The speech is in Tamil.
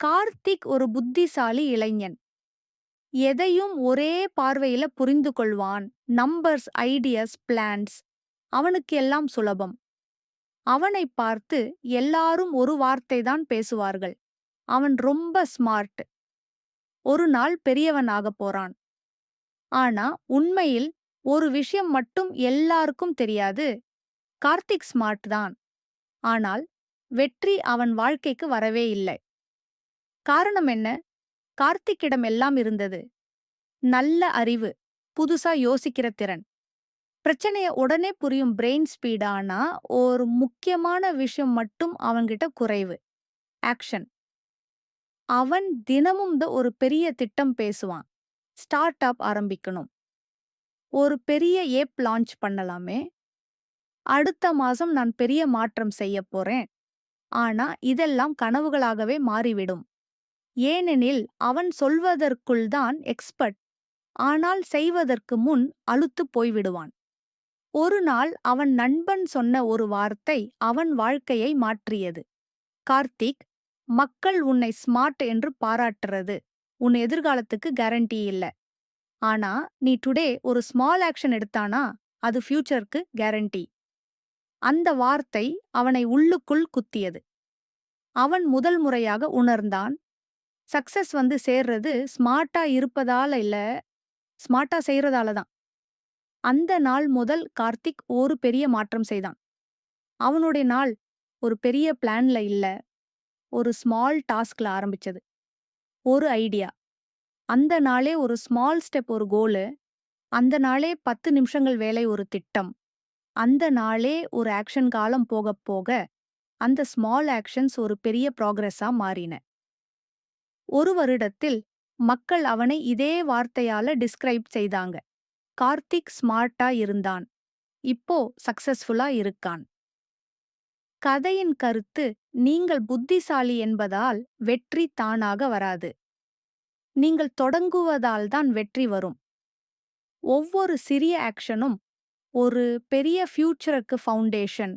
கார்த்திக் ஒரு புத்திசாலி இளைஞன். எதையும் ஒரே பார்வையில புரிந்து கொள்வான். நம்பர்ஸ் ஐடியஸ் பிளான்ஸ் அவனுக்கு எல்லாம் சுலபம். அவனை பார்த்து எல்லாரும் ஒரு வார்த்தை தான் பேசுவார்கள். அவன் ரொம்ப ஸ்மார்ட் ஒரு நாள் பெரியவனாகப் போறான். ஆனா உண்மையில் ஒரு விஷயம் மட்டும் எல்லாருக்கும் தெரியாது. கார்த்திக் ஸ்மார்ட் தான். ஆனால் வெற்றி அவன் வாழ்க்கைக்கு வரவே இல்லை. காரணம் என்ன? கார்த்திக்கிடம் எல்லாம் இருந்தது. நல்ல அறிவு புதுசா யோசிக்கிற திறன். பிரச்சனைய உடனே புரியும் பிரெயின் ஸ்பீட் ஆனா ஒரு முக்கியமான விஷயம் மட்டும் அவன்கிட்ட குறைவு ஆக்ஷன் அவன் தினமும் த ஒரு பெரிய திட்டம் பேசுவான் ஸ்டார்ட் அப் ஆரம்பிக்கணும். ஒரு பெரிய ஏப் லான்ச் பண்ணலாமே. அடுத்த மாசம் நான் பெரிய மாற்றம் செய்ய போறேன். ஆனா இதெல்லாம் கனவுகளாகவே மாறிவிடும். ஏனெனில் அவன் சொல்வதற்குள் தான் எக்ஸ்பர்ட் ஆனால் செய்வதற்கு முன் அழுத்து போய்விடுவான். ஒரு நாள் அவன் நண்பன் சொன்ன ஒரு வார்த்தை அவன் வாழ்க்கையை மாற்றியது. கார்த்திக் மக்கள் உன்னை ஸ்மார்ட் என்று பாராட்டுறது. உன் எதிர்காலத்துக்கு கேரண்டி இல்ல. ஆனா நீ டுடே ஒரு ஸ்மால் ஆக்ஷன் எடுத்தானா அது ஃபியூச்சருக்கு கேரண்டி அந்த வார்த்தை அவனை உள்ளுக்குள் குத்தியது. அவன் முதல் முறையாக உணர்ந்தான் சக்சஸ் வந்து சேர்றது ஸ்மார்ட்டா இருப்பதால இல்ல ஸ்மார்ட்டா செய்யறதால தான். அந்த நாள் முதல் கார்த்திக் ஒரு பெரிய மாற்றம் செய்தான். அவனுடைய நாள் ஒரு பெரிய பிளான்ல இல்ல ஒரு ஸ்மால் டாஸ்க்ல ஆரம்பிச்சது. ஒரு ஐடியா. அந்த நாளே ஒரு ஸ்மால் ஸ்டெப் ஒரு கோலு. அந்த நாளே பத்து நிமிஷங்கள் வேலை ஒரு திட்டம். அந்த நாளே ஒரு ஆக்ஷன் காலம் போக போக அந்த ஸ்மால் ஆக்ஷன்ஸ் ஒரு பெரிய ப்ராக்ரெஸ்ஸாக மாறின. ஒரு வருடத்தில் மக்கள் அவனை இதே வார்த்தையால டிஸ்கிரைப் செய்தாங்க. கார்த்திக் ஸ்மார்ட்டா இருந்தான். இப்போ சக்சஸ்ஃபுல்லா இருக்கான். கதையின் கருத்து நீங்கள் புத்திசாலி என்பதால் வெற்றி தானாக வராது. நீங்கள் தொடங்குவதால் தான் வெற்றி வரும். ஒவ்வொரு சிறிய ஆக்ஷனும் ஒரு பெரிய ஃபியூச்சருக்கு ஃபவுண்டேஷன்